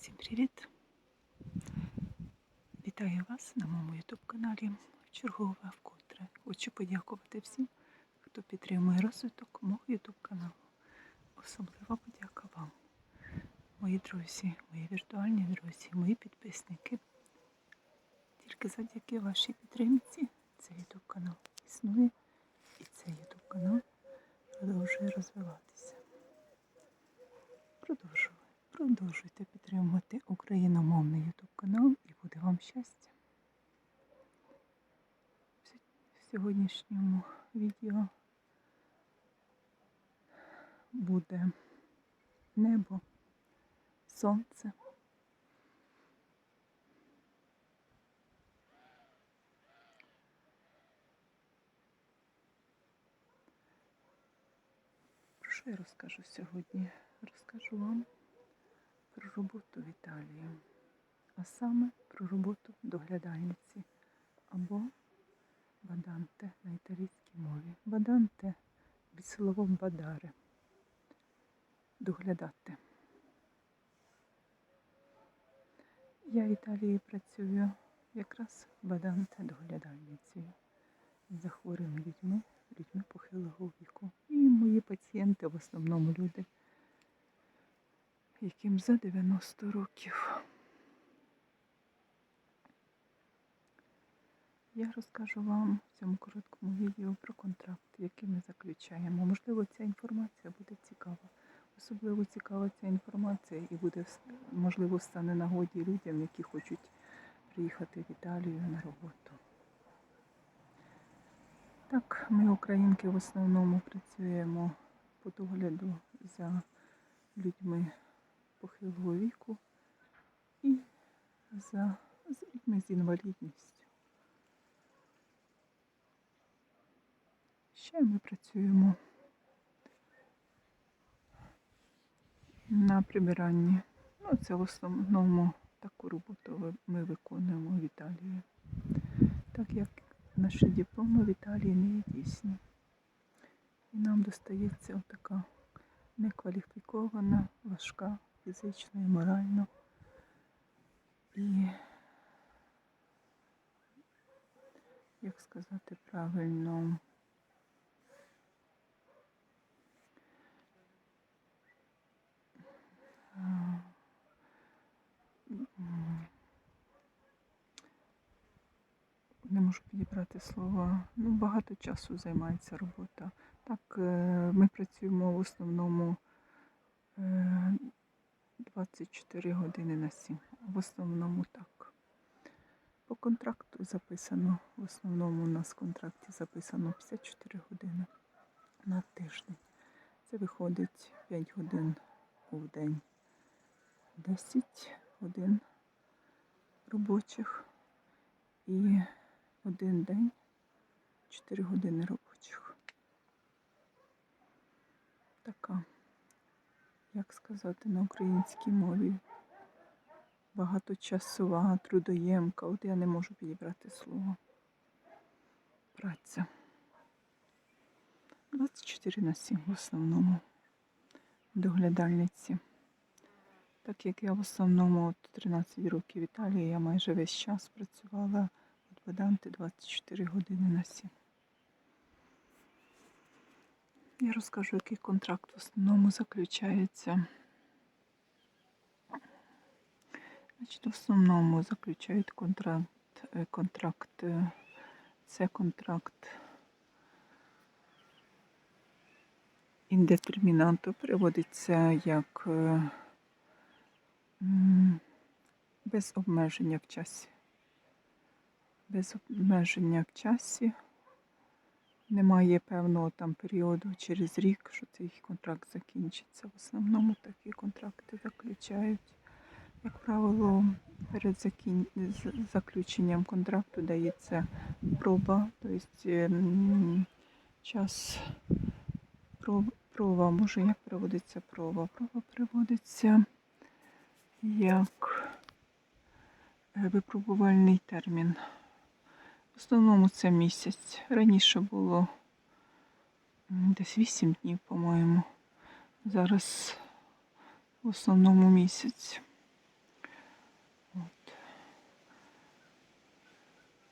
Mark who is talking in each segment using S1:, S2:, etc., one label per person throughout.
S1: Всім привіт! Вітаю вас на моєму YouTube каналі. Чергове вкотре. Хочу подякувати всім, хто підтримує розвиток мого YouTube каналу. Особлива подяка вам, мої друзі, мої віртуальні друзі, мої підписники. Тільки завдяки вашій підтримці цей YouTube канал існує і цей YouTube канал продовжує розвиватися. Продовжує. Продовжуйте підтримувати україномовний YouTube канал і буде вам щастя. В сь- В сьогоднішньому відео буде небо, сонце. Про що я розкажу сьогодні? Розкажу вам про роботу в Італії, а саме про роботу доглядальниці або баданте на італійській мові. Баданте від словом бадаре. Доглядати. Я в Італії працюю якраз баданте доглядальницею за хворими людьми, людьми похилого віку. І мої пацієнти в основному люди яким за 90 років. Я розкажу вам в цьому короткому відео про контракт, який ми заключаємо. Можливо, ця інформація буде цікава. Особливо цікава ця інформація і буде, можливо, стане нагоді людям, які хочуть приїхати в Італію на роботу. Так, ми, українки, в основному працюємо по догляду за людьми похилого віку і за з людьми з інвалідністю. Ще ми працюємо на прибиранні. Ну, це в основному таку роботу ми виконуємо в Італії, так як наші дипломи в Італії не є дійсні. І нам достається отака некваліфікована, важка фізично і морально. І, як сказати правильно, можу підібрати слова. Ну, багато часу займається робота. Так, е, ми працюємо в основному е, 24 години на 7. В основному так. По контракту записано, в основному у нас в контракті записано 54 години на тиждень. Це виходить 5 годин в день, 10 годин робочих і один день 4 години робочих. Така як сказати на українській мові. Багаточасова, трудоємка. От я не можу підібрати слово. Праця. 24 на 7 в основному. Доглядальниці. Так як я в основному от 13 років в Італії, я майже весь час працювала від Баданти 24 години на 7. Я розкажу, який контракт в основному заключається. Значить, в основному заключають контракт. е, контракт е, це контракт індетермінанту, переводиться як е, без обмеження в часі. Без обмеження в часі. Немає певного там періоду через рік, що цей контракт закінчиться. В основному такі контракти заключають. Як правило, перед заключенням контракту дається проба, тобто час проба, може як переводиться проба? Проба переводиться як е, випробувальний термін основному це місяць. Раніше було десь 8 днів, по-моєму. Зараз в основному місяць. От.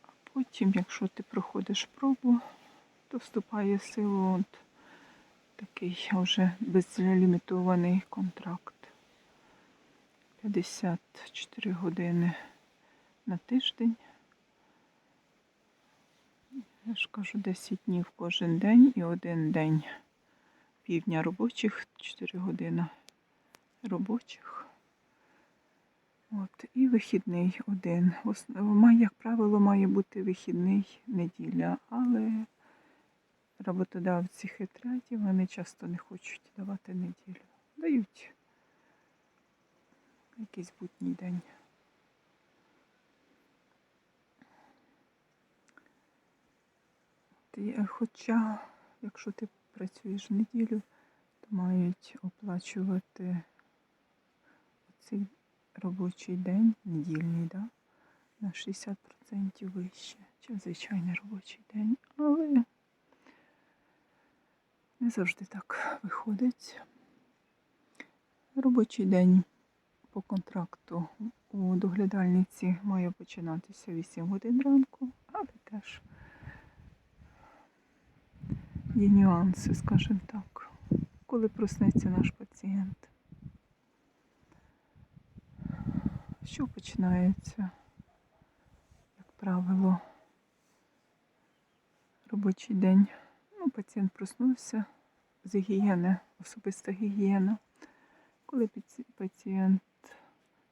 S1: А потім, якщо ти проходиш пробу, то вступає в силу от такий вже безлімітований контракт. 54 години на тиждень. Я ж кажу, 10 днів кожен день і один день півдня робочих, 4 години робочих. От, і вихідний один. Має, Як правило, має бути вихідний неділя, але роботодавці хитряті, вони часто не хочуть давати неділю. Дають якийсь будній день. Ти- е, Хоча, якщо ти працюєш неділю, то мають оплачувати цей робочий день, недільний, да, на 60% вище, ніж звичайний робочий день. Але не завжди так виходить. Робочий день по контракту у доглядальниці має починатися 8 годин ранку, але теж є нюанси, скажімо так, коли проснеться наш пацієнт. Що починається, як правило, робочий день. Ну, пацієнт проснувся з гігієни, особиста гігієна. Коли пацієнт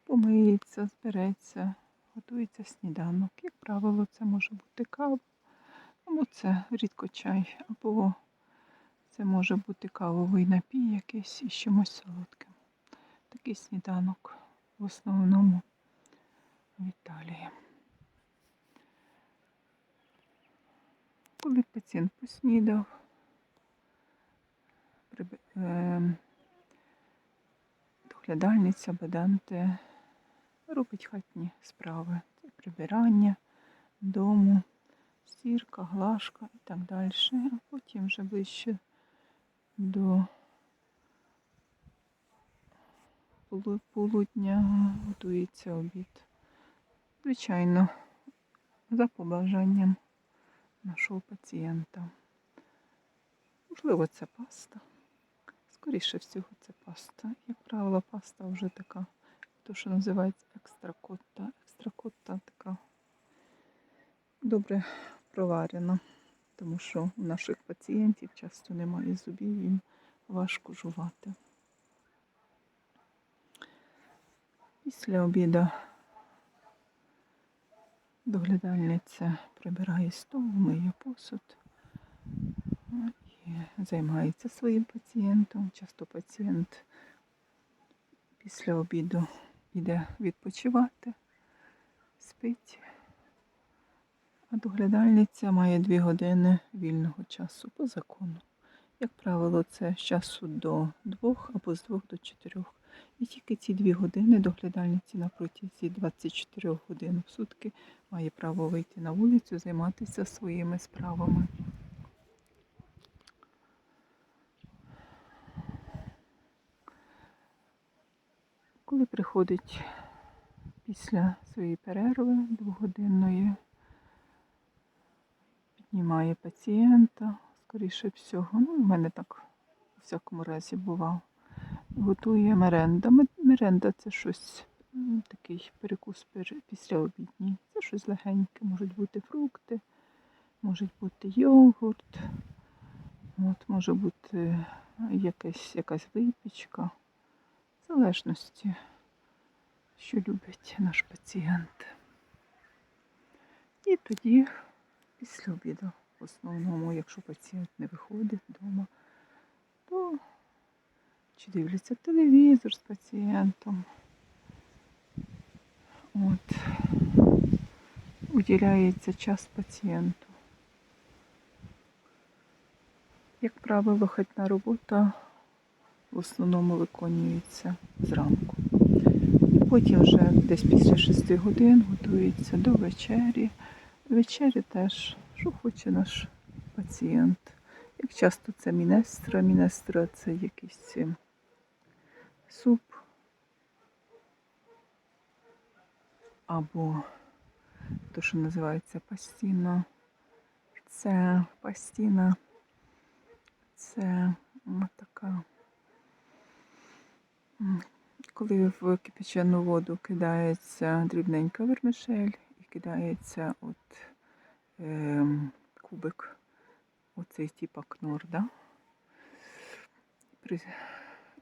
S1: помиється, збереться, готується сніданок. Як правило, це може бути кава, або це рідко чай, або це може бути кавовий напій якийсь із чимось солодким. Такий сніданок в основному в Італії. Коли пацієнт поснідав, ем, доглядальниця Беданте робить хатні справи. Це прибирання дому, стірка, глажка і так далі. А потім вже ближче до полудня готується обід. Звичайно, за побажанням нашого пацієнта. Можливо, це паста. Скоріше всього, це паста. Як правило, паста вже така, то, що називається екстракотта. Екстракотта така добре проварена, тому що у наших пацієнтів часто немає зубів, їм важко жувати. Після обіду доглядальниця прибирає стол, миє посуд ну, і займається своїм пацієнтом. Часто пацієнт після обіду йде відпочивати, спить, а доглядальниця має дві години вільного часу по закону. Як правило, це з часу до двох або з двох до чотирьох. І тільки ці дві години доглядальниці на протязі 24 годин в сутки має право вийти на вулицю, займатися своїми справами. Коли приходить після своєї перерви двогодинної, піднімає пацієнта, скоріше всього, ну, в мене так у всякому разі бував готує меренда. Ме- Меренда це щось такий перекус пер- післяобідній. Це щось легеньке. Можуть бути фрукти, можуть бути йогурт, от, може бути якась, якась випічка. В залежності, що любить наш пацієнт. І тоді, після обіду, в основному, якщо пацієнт не виходить вдома, то чи дивляться телевізор з пацієнтом. От. Уділяється час пацієнту. Як правило, хатня робота в основному виконується зранку. І потім вже десь після 6 годин готується до вечері. Вечері теж, що хоче наш пацієнт. Як часто це мінестра, мінестра це якийсь е, суп або то, що називається пастіно. Це пастіна. Це така. Коли в кипячену воду кидається дрібненька вермишель і кидається от ем, кубик, оцей типа кнор, да? При-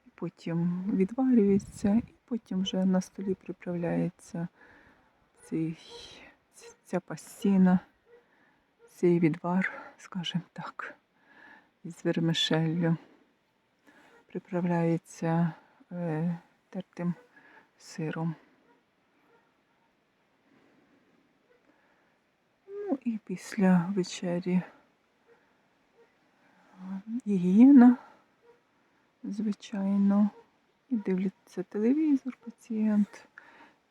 S1: і потім відварюється, і потім вже на столі приправляється цей, ця пастіна, цей відвар, скажімо так, із вермишеллю. Приправляється е, тертим сиром. Ну і після вечері. Гігієна, звичайно, і дивляться телевізор пацієнт,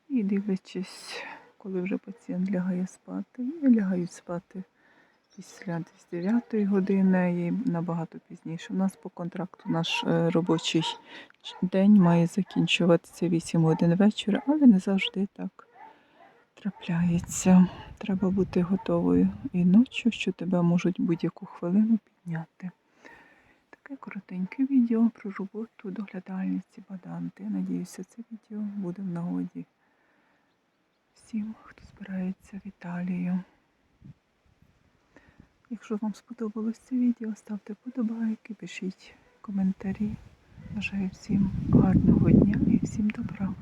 S1: і дивлячись, коли вже пацієнт лягає спати, і лягають спати після десь 9 години і набагато пізніше. У нас по контракту наш е, робочий день має закінчуватися 8 годин вечора, але не завжди так трапляється. Треба бути готовою і ночі, що тебе можуть будь-яку хвилину підняти. Таке коротеньке відео про роботу доглядальниці Баданти. Надіюся, це відео буде в нагоді всім, хто збирається в Італію. Якщо вам сподобалось це відео, ставте подобайки, пишіть коментарі. Бажаю всім гарного дня і всім добра.